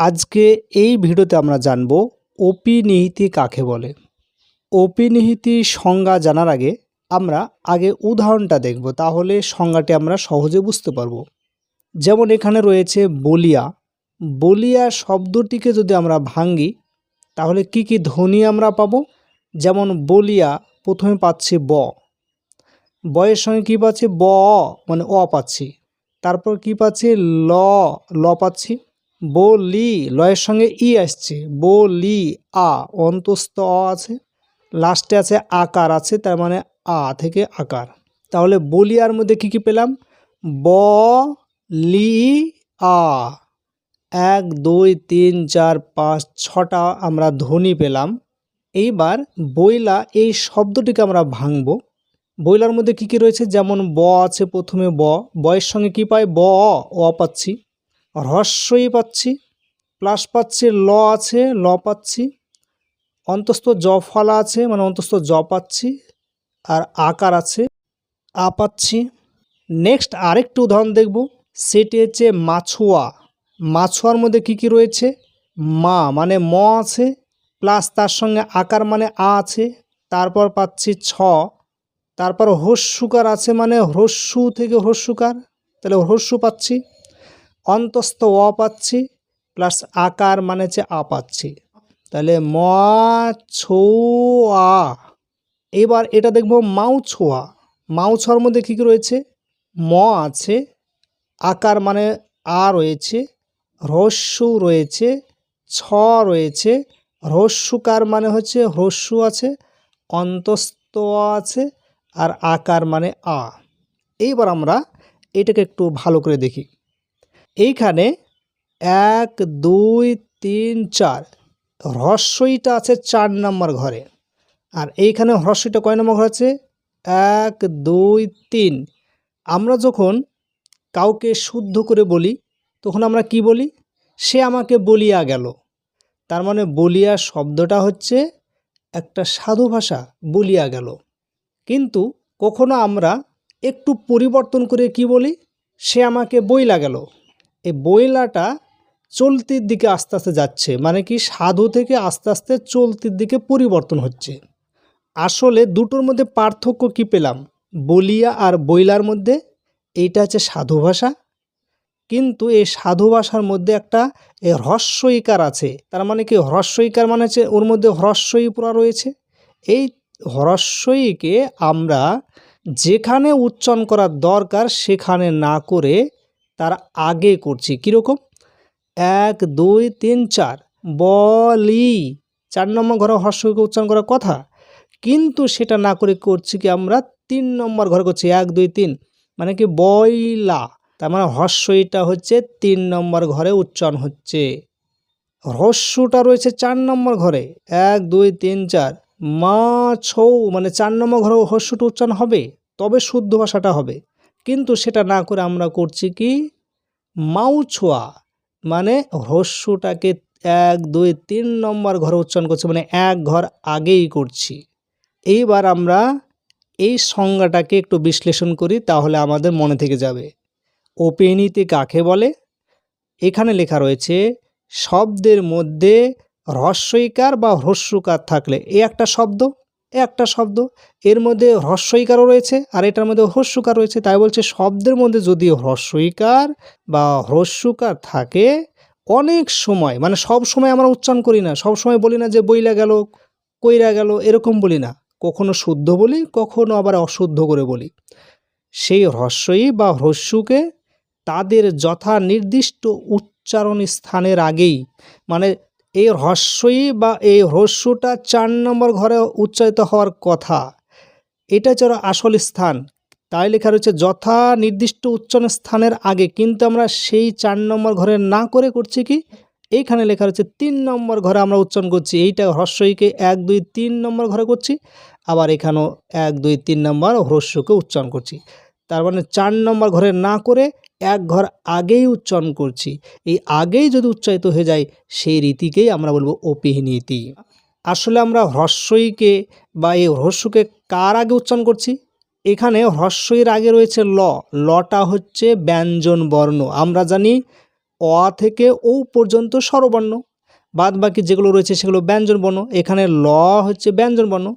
আজকে এই ভিডিওতে আমরা জানব ওপি নিহিতি কাকে বলে। ওপি নিহিতি সংজ্ঞা জানার আগে আমরা আগে উদাহরণটা দেখব, তাহলে সংজ্ঞাটি আমরা সহজে বুঝতে পারব। যেমন এখানে রয়েছে বলিয়া। বলিয়া শব্দটিকে যদি আমরা ভাঙ্গি, তাহলে কি কি ধ্বনি আমরা পাবো? যেমন বলিয়া, প্রথমে পাচ্ছি ব। বয়ের সঙ্গে কী পাচ্ছি? ব মানে অ পাচ্ছি। তারপর কি পাচ্ছি? ল ল পাচ্ছি। বলি, লয়ের সঙ্গে ই আসছে। বলি, আ, অন্তস্থ অ আছে। লাস্টে আছে আকার আছে, তার মানে আ থেকে আকার। তাহলে বলিয়ার মধ্যে কি কি পেলাম? ব, লি, আ। এক, দুই, তিন, চার, পাঁচ, ছটা আমরা ধ্বনি পেলাম। এইবার বইলা এই শব্দটিকে আমরা ভাঙব। বইলার মধ্যে কি কি রয়েছে? যেমন ব আছে প্রথমে ব। বয়ের সঙ্গে কি পাই? ব, অ পাচ্ছি। হ্রস্বই পাচ্ছি, প্লাস পাচ্ছি, ল আছে, ল পাচ্ছি, অন্তস্থ জ ফলা আছে মানে অন্তস্থ জ পাচ্ছি, আর আকার আছে, আ পাচ্ছি। নেক্সট আরেকটু উদাহরণ দেখব, সেটি হচ্ছে মাছুয়া। মাছুয়ার মধ্যে কি কি রয়েছে? মা মানে ম আছে, প্লাস তার সঙ্গে আকার মানে আ আছে, তারপর পাচ্ছি ছ। তারপর হস্যুকার আছে মানে হ্রস্যু থেকে হস্যুকার তাহলে হস্যু পাচ্ছি। অন্তস্থ অ পাচ্ছি, প্লাস আকার মানে হচ্ছে আ পাচ্ছি তাহলে ম ছো আ। এবার এটা দেখব মাউ ছোয়া মাউ ছোয়ার মধ্যে কী কী রয়েছে? ম আছে, আকার মানে আ রয়েছে হ্রস্যু রয়েছে, ছ রয়েছে হ্রস্যুকার মানে হচ্ছে হ্রস্যু আছে, অন্তস্থ আছে, আর আকার মানে আ। এইবার আমরা এটাকে একটু ভালো করে দেখি। এইখানে এক, দুই, তিন, চার। হ্রস্বইটা আছে চার নম্বর ঘরে। আর এইখানে হ্রস্বইটা কয় নম্বর ঘর আছে? এক, দুই, তিন। আমরা যখন কাউকে শুদ্ধ করে বলি, তখন আমরা কি বলি? সে আমাকে বলিয়া গেল। তার মানে বলিয়া শব্দটা হচ্ছে একটা সাধু ভাষা, বলিয়া গেল। কিন্তু কখনো আমরা একটু পরিবর্তন করে কি বলি? সে আমাকে বইলা গেল। এই বইলাটা চলতির দিকে আস্তে আস্তে যাচ্ছে মানে কি সাধু থেকে আস্তে আস্তে চলতির দিকে পরিবর্তন হচ্ছে। আসলে দুটোর মধ্যে পার্থক্য কি পেলাম? বলিয়া আর বইলার মধ্যে, এইটা হচ্ছে সাধু ভাষা। কিন্তু এই সাধু ভাষার মধ্যে একটা হ্রস্বইকার আছে, তার মানে কি হ্রস্বইকার মানে হচ্ছে ওর মধ্যে হ্রস্বই পুরা রয়েছে। এই হ্রস্বইকে আমরা যেখানে উচ্চারণ করার দরকার সেখানে না করে তার আগে করছি। কীরকম এক, দুই, তিন, চার। বলি। চার নম্বর ঘরে হর্ষকে উচ্চারণ করার কথা? কিন্তু সেটা না করে করছি কি আমরা? তিন নম্বর ঘরে করছি। এক, দুই, তিন। মানে কি বইলা। তার মানে হর্ষইটা হচ্ছে তিন নম্বর ঘরে উচ্চারণ হচ্ছে। হর্ষটা রয়েছে চার নম্বর ঘরে। এক, দুই, তিন, চার। মা, ছৌ। মানে চার নম্বর ঘরে হর্ষটা উচ্চারণ হবে। তবে শুদ্ধ ভাষাটা হবে। কিন্তু সেটা না করে আমরা করছি কি? মাউ ছোয়া মানে হ্রস্যটাকে এক, দুই, তিন নম্বর ঘর উচ্চারণ করছি মানে এক ঘর আগেই করছি। এইবার আমরা এই সংজ্ঞাটাকে একটু বিশ্লেষণ করি, তাহলে আমাদের মনে থেকে যাবে। ওপেনিতে কাকে বলে? এখানে লেখা রয়েছে, শব্দের মধ্যে হ্রস্বইকার বা হ্রস্বকার থাকলে, এ একটা শব্দ। একটা শব্দ। এর মধ্যে হ্রস্বইকারও রয়েছে আর এটার মধ্যে হ্রস্বকার রয়েছে। তাই বলছে শব্দের মধ্যে যদি হ্রস্বইকার বা হ্রস্বকার থাকে, অনেক সময় মানে সব সময় আমরা উচ্চারণ করি না। সব সময় বলি না যে বইলা গেল, কইরা গেল, এরকম বলি না। কখনো শুদ্ধ বলি, কখনো আবার অশুদ্ধ করে বলি। সেই হ্রস্বই বা হ্রস্যুকে তাদের যথা নির্দিষ্ট উচ্চারণ স্থানের আগেই মানে এই হ্রস্বই বা এই হ্রস্যটা চার নম্বর ঘরে উচ্চারিত হওয়ার কথা। এটা হচ্ছে আসল স্থান। তাই লেখা রয়েছে, যথা নির্দিষ্ট উচ্চারণ স্থানের আগে। কিন্তু আমরা সেই চার নম্বর ঘরে না করে করছি কি? এইখানে লেখা রয়েছে, তিন নম্বর ঘরে আমরা উচ্চারণ করছি। এইটা হ্রস্বইকে এক, দুই, তিন নম্বর ঘরে করছি। আবার এখানেও এক, দুই, তিন নম্বর হ্রস্বকে উচ্চারণ করছি। তার মানে চার নম্বর ঘরে না করে এক ঘর আগেই উচ্চারণ করছি। এই আগেই যদি উচ্চারিত হয়ে যায়, সেই রীতিকেই আমরা বলব অপিহনীতি আসলে আমরা হ্রস্বইকে বা এই হ্রস্বকে কার আগে উচ্চারণ করছি? এখানে হ্রস্বইয়ের আগে রয়েছে ল। লটা হচ্ছে ব্যঞ্জন বর্ণ। আমরা জানি অ থেকে ও পর্যন্ত স্বরবর্ণ। বাদ বাকি যেগুলো রয়েছে সেগুলো ব্যঞ্জন বর্ণ। এখানে ল হচ্ছে ব্যঞ্জন বর্ণ।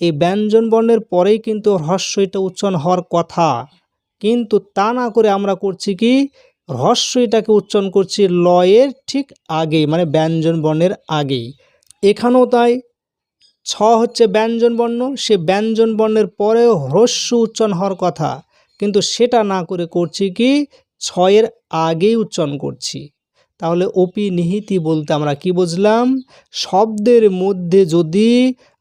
এই ব্যঞ্জন বর্ণের পরেই কিন্তু হ্রস্বইটা উচ্চারণ হওয়ার কথা। কিন্তু তা না করে আমরা করছি কি? হ্রস্বইটাকে উচ্চারণ করছি লয়ের ঠিক আগেই মানে ব্যঞ্জন বর্ণের আগেই। এখানেও তাই, ছ হচ্ছে ব্যঞ্জন বর্ণ, সে ব্যঞ্জন বর্ণের পরেও হ্রস্ব উচ্চারণ হওয়ার কথা, কিন্তু সেটা না করে করছি কি? ছয়ের আগেই উচ্চারণ করছি। তাহলে অপি নিহিতি বলতে আমরা কি বুঝলাম? শব্দের মধ্যে যদি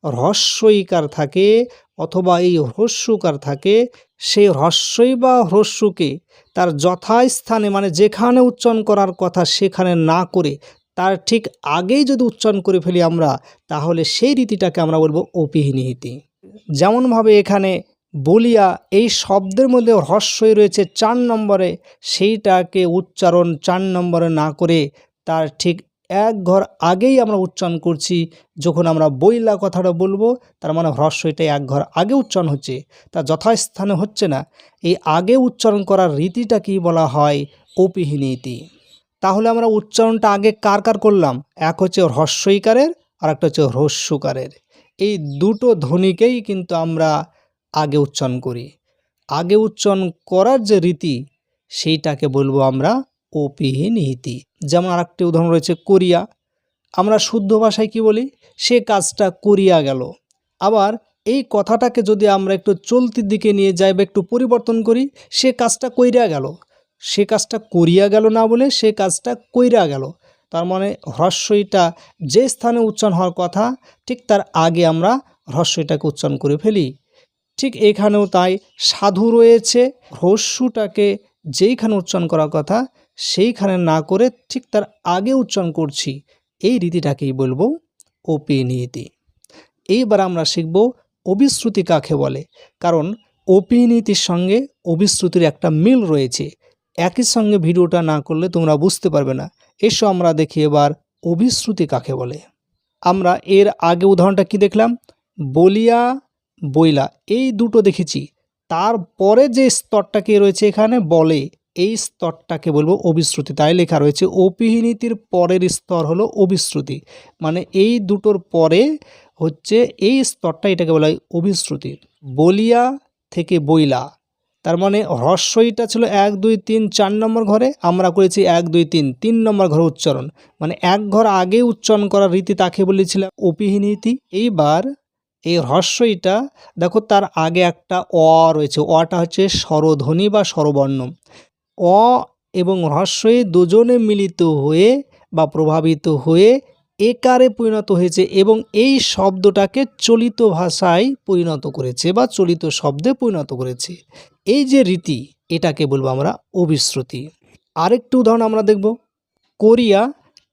হ্রস্বইকার থাকে অথবা এই হ্রস্বকার থাকে সেই হ্রস্যই বা হ্রস্বকে তার যথাস্থানে মানে যেখানে উচ্চারণ করার কথা সেখানে না করে, তার ঠিক আগেই যদি উচ্চারণ করে ফেলি আমরা, তাহলে সেই রীতিটাকে আমরা বলব অপিহিনীতি। যেমনভাবে এখানে বলিয়া এই শব্দের মধ্যে হ্রস্বই রয়েছে চার নম্বরে, সেইটাকে উচ্চারণ চার নম্বরে না করে তার ঠিক এক ঘর আগেই আমরা উচ্চারণ করছি, যখন আমরা বইলা কথাটা বলব, তার মানে হ্রস্বইটা এক ঘর আগে উচ্চারণ হচ্ছে, তা যথাস্থানে হচ্ছে না। এই আগে উচ্চারণ করার রীতিটা কি বলা হয়? অপিহিনীতি। তাহলে আমরা উচ্চারণটা আগে কার কার করলাম? এক হচ্ছে হ্রস্বইকারের আর একটা হচ্ছে হ্রস্যকারের এই দুটো ধ্বনিকেই কিন্তু আমরা আগে উচ্চারণ করি। আগে উচ্চারণ করার যে রীতি, সেইটাকে বলব আমরা ওপিহীন ইতি যেমন আরেকটি উদাহরণ রয়েছে কোরিয়া। আমরা শুদ্ধ ভাষায় কি বলি? সে কাজটা করিয়া গেল। আবার এই কথাটাকে যদি আমরা একটু চলতির দিকে নিয়ে যাই বা একটু পরিবর্তন করি, সে কাজটা কইরা গেল। সে কাজটা করিয়া গেল না বলে সে কাজটা কইরা গেল। তার মানে হ্রস্বইটা যে স্থানে উচ্চারণ হওয়ার কথা, ঠিক তার আগে আমরা হ্রস্বইটাকে উচ্চারণ করে ফেলি। ঠিক এখানেও তাই সাধু রয়েছে হ্রস্যটাকে যেইখানে উচ্চারণ করার কথা সেইখানে না করে ঠিক তার আগে উচ্চারণ করছি। এই রীতিটাকেই বলব অপিনীতি। এইবার আমরা শিখব অবিশ্রুতি কাকে বলে। কারণ অপিনীতির সঙ্গে অবিশ্রুতির একটা মিল রয়েছে। একই সঙ্গে ভিডিওটা না করলে তোমরা বুঝতে পারবে না। এসো আমরা দেখি এবার অবিশ্রুতি কাকে বলে। আমরা এর আগে উদাহরণটা কি দেখলাম? বলিয়া, বইলা, এই দুটো দেখেছি। তারপরে যে স্তরটা কে রয়েছে এখানে? বলে। এই স্তরটাকে বলব অবিশ্রুতি। তাই লেখা রয়েছে, অপিহিনীতির পরের স্তর হলো অবিশ্রুতি। মানে এই দুটোর পরে হচ্ছে এই স্তরটা এটাকে বলা হয় অবিশ্রুতি। বলিয়া থেকে বইলা। তার মানে হ্রস্বইটা ছিল এক, দুই, তিন, চার নম্বর ঘরে, আমরা করেছি এক, দুই, তিন তিন নম্বর ঘরে উচ্চারণ। মানে এক ঘর আগে উচ্চারণ করার রীতি তাকে বলেছিলাম অপিহিনীতি। এইবার এই হ্রস্বইটা, দেখো তার আগে একটা অ রয়েছে, অটা হচ্ছে স্বরধ্বনি বা স্বরবর্ণ। অ এবং হ্রস্বই দুজনে মিলিত হয়ে বা প্রভাবিত হয়ে একারে পরিণত হয়েছে এবং এই শব্দটাকে চলিত ভাষায় পরিণত করেছে বা চলিত শব্দে পরিণত করেছে। এই যে রীতি, এটাকে বলব আমরা অবিশ্রুতি। আরেকটু উদাহরণ আমরা দেখব। কোরিয়া,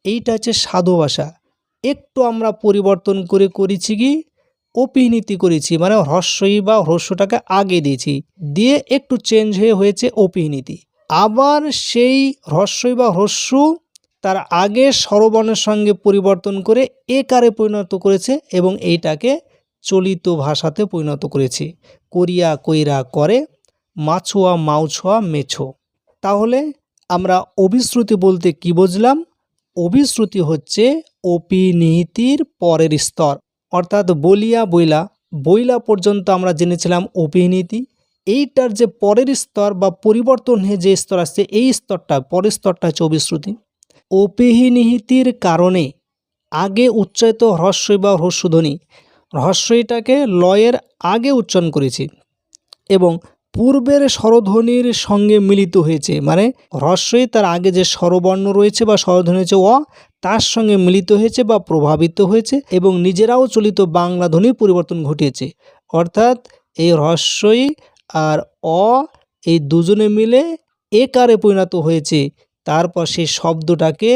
এইটা হচ্ছে সাধু ভাষা। একটু আমরা পরিবর্তন করে করেছি কি? অপিনীতি করেছি মানে হ্রস্বই বা হ্রস্বটাকে আগে দিয়েছি। দিয়ে একটু চেঞ্জ হয়ে হয়েছে অপিনীতি। আবার সেই হ্রস্বই বা হ্রস্ব তার আগে স্বরবর্ণের সঙ্গে পরিবর্তন করে একারে পরিণত করেছে এবং এইটাকে চলিত ভাষাতে পরিণত করেছে। করিয়া কইরা করে, মাছুয়া মাউছোয়া মেছো। তাহলে আমরা অভিশ্রুতি বলতে কি বুঝলাম? অভিশ্রুতি হচ্ছে অপিনীতির পরের স্তর। অর্থাৎ বলিয়া বইলা বইলা পর্যন্ত আমরা জেনেছিলাম অপিনীতি। এইটার যে পরের স্তর বা পরিবর্তন যে স্তর আসছে এই স্তরটা, পরের স্তরটা হচ্ছে অবিশ্রুতি। অপিহিনিহিতির কারণে আগে উচ্চারিত হ্রস্বই বা হ্রস্বধ্বনি। হ্রস্বইটাকে লয়ের আগে উচ্চারণ করেছি এবং পূর্বের স্বরধ্বনির সঙ্গে মিলিত হয়েছে। মানে হ্রস্বই তার আগে যে স্বরবর্ণ রয়েছে বা স্বরধ্বনি হয়েছে, অ, তার সঙ্গে মিলিত হয়েছে বা প্রভাবিত হয়েছে এবং নিজেরাও চলিত বাংলা ধ্বনি পরিবর্তন ঘটিয়েছে। অর্থাৎ এই হ্রস্বই আর অ এই দুজনে মিলে একারে পরিণত হয়েছে, তারপর সেই শব্দটাকে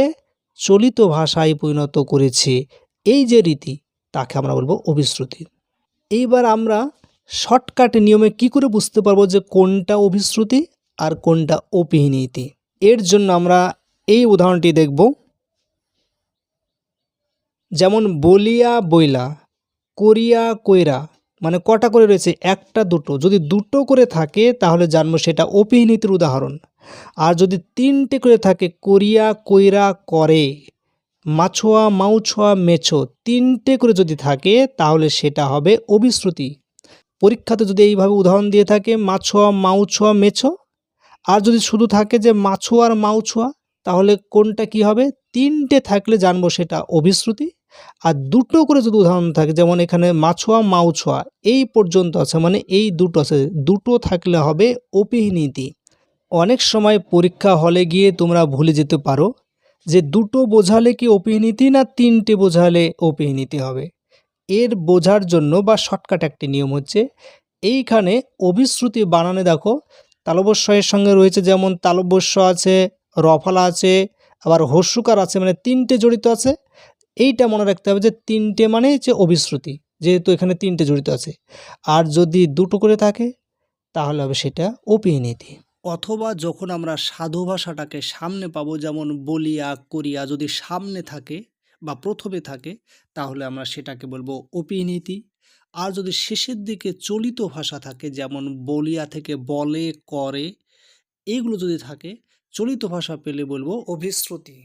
চলিত ভাষায় পরিণত করেছে। এই যে রীতি, তাকে আমরা বলব অভিশ্রুতি। এইবার আমরা শর্টকাট নিয়মে কি করে বুঝতে পারব যে কোনটা অভিশ্রুতি আর কোনটা অপিহিনীতি এর জন্য আমরা এই উদাহরণটি দেখব। যেমন, বলিয়া বইলা, করিয়া কইরা মানে কটা করে রয়েছে? একটা, দুটো। যদি দুটো করে থাকে, তাহলে জানব সেটা অপিনীতির উদাহরণ। আর যদি তিনটে করে থাকে, করিয়া, কইরা, করে, মাছোয়া, মাউছোয়া, মেছো, তিনটে করে যদি থাকে, তাহলে সেটা হবে অবিশ্রুতি। পরীক্ষাতে যদি এইভাবে উদাহরণ দিয়ে থাকে, মাছোয়া, মাউছোয়া, মেছো, আর যদি শুধু থাকে যে মাছোয়া আর মাউছোয়া, তাহলে কোনটা কি হবে? তিনটে থাকলে জানব সেটা অবিশ্রুতি। আর দুটো করে যদি উদাহরণ থাকে, যেমন এখানে মাছোয়া, মাউছোয়া, এই পর্যন্ত আছে মানে এই দুটো আছে, দুটো থাকলে হবে অপিনীতি অনেক সময় পরীক্ষা হলে গিয়ে তোমরা ভুলে যেতে পারো যে দুটো বোঝালে কি অপিনীতি না তিনটে বোঝালে অপিনীতি হবে। এর বোঝার জন্য বা শর্টকাট একটি নিয়ম হচ্ছে, এইখানে অভিশ্রুতি বানানে দেখো তালবস্যয়ের সঙ্গে রয়েছে যেমন তালবস্য আছে, রফলা আছে, আবার হস্যকার আছে মানে তিনটে জড়িত আছে এইটা মনে রাখতে হবে যে তিনটে মানে হচ্ছে অবিশ্রুতি যেহেতু এখানে তিনটে জড়িত আছে। আর যদি দুটো করে থাকে, তাহলে হবে সেটা অপিনীতি অথবা যখন আমরা সাধু ভাষাটাকে সামনে পাবো, যেমন বলিয়া, করিয়া যদি সামনে থাকে বা প্রথমে থাকে, তাহলে আমরা সেটাকে বলব অপিনীতি আর যদি শেষের দিকে চলিত ভাষা থাকে, যেমন বলিয়া থেকে বলে, করে, এগুলো যদি থাকে, চলিত ভাষা পেলে বলব অভিশ্রুতি।